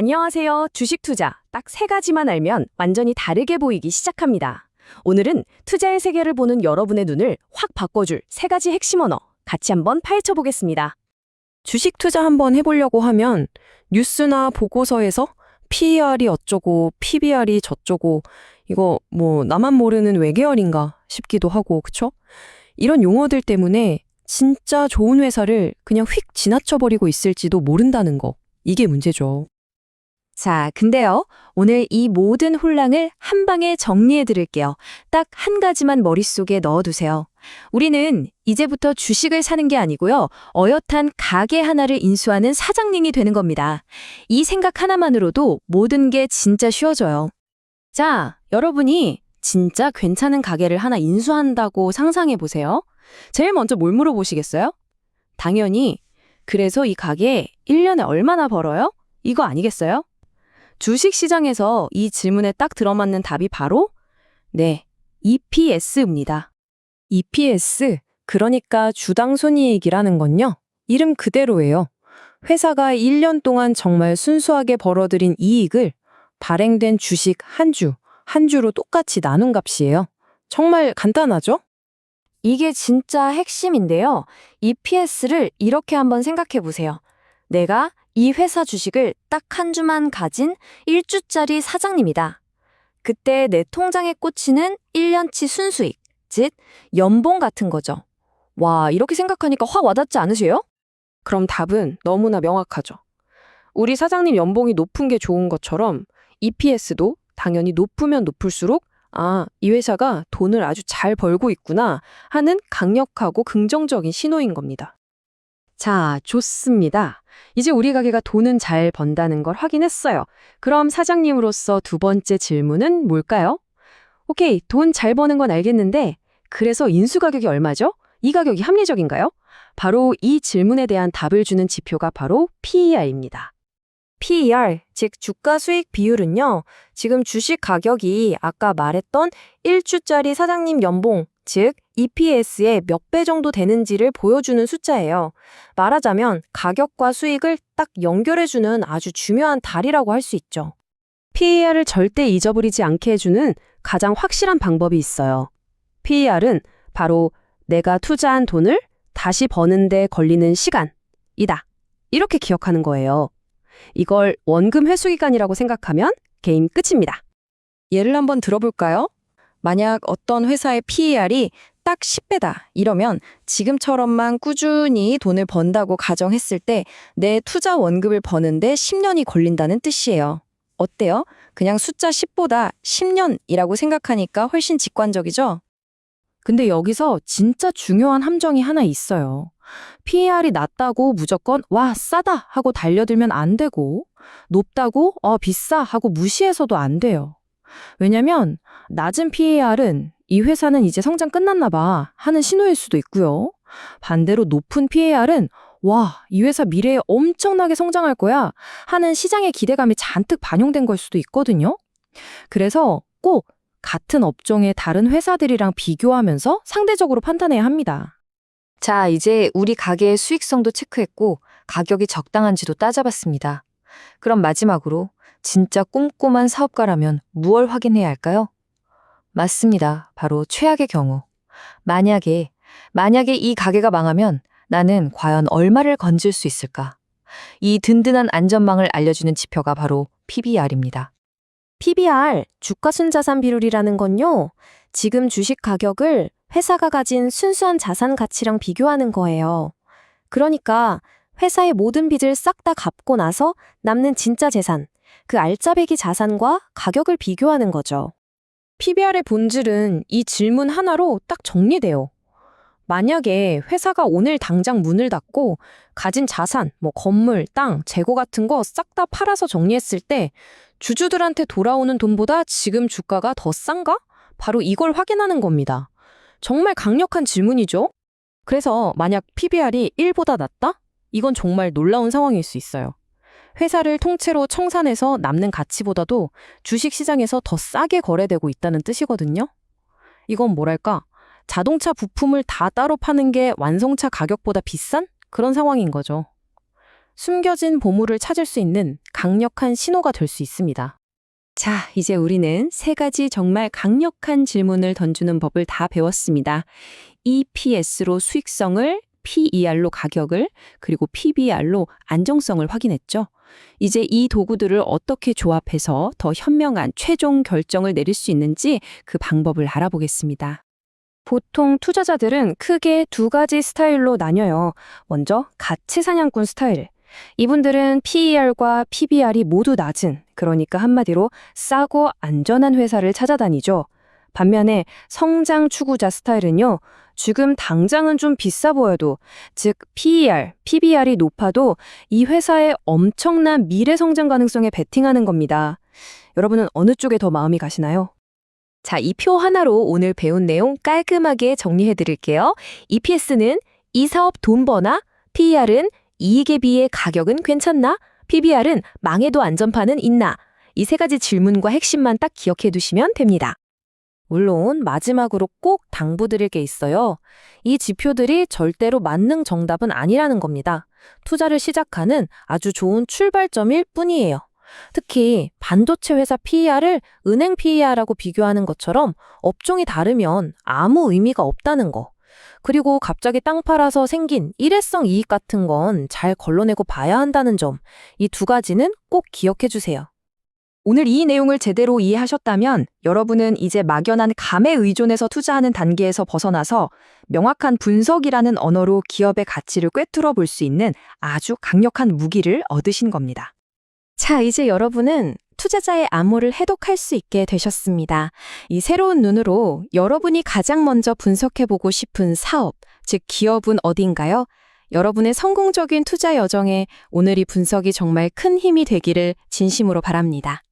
안녕하세요. 주식 투자. 딱 세 가지만 알면 완전히 다르게 보이기 시작합니다. 오늘은 투자의 세계를 보는 여러분의 눈을 확 바꿔줄 세 가지 핵심 언어 같이 한번 파헤쳐 보겠습니다. 주식 투자 한번 해보려고 하면 뉴스나 보고서에서 PER이 어쩌고 PBR이 저쩌고 이거 뭐 나만 모르는 외계어인가 싶기도 하고 그쵸? 이런 용어들 때문에 진짜 좋은 회사를 그냥 휙 지나쳐버리고 있을지도 모른다는 거 이게 문제죠. 자, 근데요. 오늘 이 모든 혼란을 한 방에 정리해 드릴게요. 딱 한 가지만 머릿속에 넣어 두세요. 우리는 이제부터 주식을 사는 게 아니고요. 어엿한 가게 하나를 인수하는 사장님이 되는 겁니다. 이 생각 하나만으로도 모든 게 진짜 쉬워져요. 자, 여러분이 진짜 괜찮은 가게를 하나 인수한다고 상상해 보세요. 제일 먼저 뭘 물어보시겠어요? 당연히, 그래서 이 가게 1년에 얼마나 벌어요? 이거 아니겠어요? 주식 시장에서 이 질문에 딱 들어맞는 답이 바로 네, EPS입니다. EPS, 그러니까 주당 손이익이라는 건요. 이름 그대로예요. 회사가 1년 동안 정말 순수하게 벌어들인 이익을 발행된 주식 한 주, 한 주로 똑같이 나눈 값이에요. 정말 간단하죠? 이게 진짜 핵심인데요. EPS를 이렇게 한번 생각해 보세요. 내가 이 회사 주식을 딱 한 주만 가진 1주짜리 사장님이다. 그때 내 통장에 꽂히는 1년치 순수익, 즉 연봉 같은 거죠. 와, 이렇게 생각하니까 확 와닿지 않으세요? 그럼 답은 너무나 명확하죠. 우리 사장님 연봉이 높은 게 좋은 것처럼 EPS도 당연히 높으면 높을수록 아, 이 회사가 돈을 아주 잘 벌고 있구나 하는 강력하고 긍정적인 신호인 겁니다. 자, 좋습니다. 이제 우리 가게가 돈은 잘 번다는 걸 확인했어요. 그럼 사장님으로서 두 번째 질문은 뭘까요? 오케이, 돈 잘 버는 건 알겠는데, 그래서 인수 가격이 얼마죠? 이 가격이 합리적인가요? 바로 이 질문에 대한 답을 주는 지표가 바로 PER입니다. PER, 즉 주가 수익 비율은요. 지금 주식 가격이 아까 말했던 1주짜리 사장님 연봉, 즉 EPS의 몇 배 정도 되는지를 보여주는 숫자예요. 말하자면 가격과 수익을 딱 연결해주는 아주 중요한 달이라고 할 수 있죠. PER을 절대 잊어버리지 않게 해주는 가장 확실한 방법이 있어요. PER은 바로 내가 투자한 돈을 다시 버는데 걸리는 시간이다. 이렇게 기억하는 거예요. 이걸 원금 회수 기간이라고 생각하면 게임 끝입니다. 예를 한번 들어볼까요? 만약 어떤 회사의 PER이 딱 10배다 이러면 지금처럼만 꾸준히 돈을 번다고 가정했을 때 내 투자 원금을 버는데 10년이 걸린다는 뜻이에요. 어때요? 그냥 숫자 10보다 10년이라고 생각하니까 훨씬 직관적이죠? 근데 여기서 진짜 중요한 함정이 하나 있어요. PER이 낮다고 무조건 와 싸다 하고 달려들면 안 되고 높다고 어 비싸 하고 무시해서도 안 돼요. 왜냐면 낮은 PER은 이 회사는 이제 성장 끝났나 봐 하는 신호일 수도 있고요. 반대로 높은 PER은 와, 이 회사 미래에 엄청나게 성장할 거야 하는 시장의 기대감이 잔뜩 반영된 걸 수도 있거든요. 그래서 꼭 같은 업종의 다른 회사들이랑 비교하면서 상대적으로 판단해야 합니다. 자, 이제 우리 가게의 수익성도 체크했고 가격이 적당한지도 따져봤습니다. 그럼 마지막으로 진짜 꼼꼼한 사업가라면 무얼 확인해야 할까요? 맞습니다. 바로 최악의 경우. 만약에, 만약에 이 가게가 망하면 나는 과연 얼마를 건질 수 있을까? 이 든든한 안전망을 알려주는 지표가 바로 PBR입니다. PBR, 주가순자산 비율이라는 건요, 지금 주식 가격을 회사가 가진 순수한 자산 가치랑 비교하는 거예요. 그러니까 회사의 모든 빚을 싹 다 갚고 나서 남는 진짜 재산, 그 알짜배기 자산과 가격을 비교하는 거죠. PBR의 본질은 이 질문 하나로 딱 정리돼요. 만약에 회사가 오늘 당장 문을 닫고 가진 자산, 뭐 건물, 땅, 재고 같은 거 싹 다 팔아서 정리했을 때 주주들한테 돌아오는 돈보다 지금 주가가 더 싼가? 바로 이걸 확인하는 겁니다. 정말 강력한 질문이죠? 그래서 만약 PBR이 1보다 낮다? 이건 정말 놀라운 상황일 수 있어요. 회사를 통째로 청산해서 남는 가치보다도 주식 시장에서 더 싸게 거래되고 있다는 뜻이거든요. 이건 뭐랄까? 자동차 부품을 다 따로 파는 게 완성차 가격보다 비싼 그런 상황인 거죠. 숨겨진 보물을 찾을 수 있는 강력한 신호가 될 수 있습니다. 자, 이제 우리는 세 가지 정말 강력한 질문을 던지는 법을 다 배웠습니다. EPS로 수익성을, PER로 가격을, 그리고 PBR로 안정성을 확인했죠. 이제 이 도구들을 어떻게 조합해서 더 현명한 최종 결정을 내릴 수 있는지 그 방법을 알아보겠습니다. 보통 투자자들은 크게 두 가지 스타일로 나뉘어요. 먼저 가치 사냥꾼 스타일. 이분들은 PER과 PBR이 모두 낮은, 그러니까 한마디로 싸고 안전한 회사를 찾아다니죠. 반면에 성장 추구자 스타일은요, 지금 당장은 좀 비싸 보여도, 즉 PER, PBR이 높아도 이 회사의 엄청난 미래 성장 가능성에 베팅하는 겁니다. 여러분은 어느 쪽에 더 마음이 가시나요? 자, 이 표 하나로 오늘 배운 내용 깔끔하게 정리해 드릴게요. EPS는 이 사업 돈 버나, PER은 이익에 비해 가격은 괜찮나, PBR은 망해도 안전판은 있나. 이 세 가지 질문과 핵심만 딱 기억해 두시면 됩니다. 물론 마지막으로 꼭 당부드릴 게 있어요. 이 지표들이 절대로 만능 정답은 아니라는 겁니다. 투자를 시작하는 아주 좋은 출발점일 뿐이에요. 특히 반도체 회사 PER을 은행 PER하고 비교하는 것처럼 업종이 다르면 아무 의미가 없다는 거. 그리고 갑자기 땅 팔아서 생긴 일회성 이익 같은 건 잘 걸러내고 봐야 한다는 점. 이 두 가지는 꼭 기억해 주세요. 오늘 이 내용을 제대로 이해하셨다면 여러분은 이제 막연한 감에 의존해서 투자하는 단계에서 벗어나서 명확한 분석이라는 언어로 기업의 가치를 꿰뚫어 볼 수 있는 아주 강력한 무기를 얻으신 겁니다. 자, 이제 여러분은 투자자의 암호를 해독할 수 있게 되셨습니다. 이 새로운 눈으로 여러분이 가장 먼저 분석해보고 싶은 사업, 즉 기업은 어딘가요? 여러분의 성공적인 투자 여정에 오늘 이 분석이 정말 큰 힘이 되기를 진심으로 바랍니다.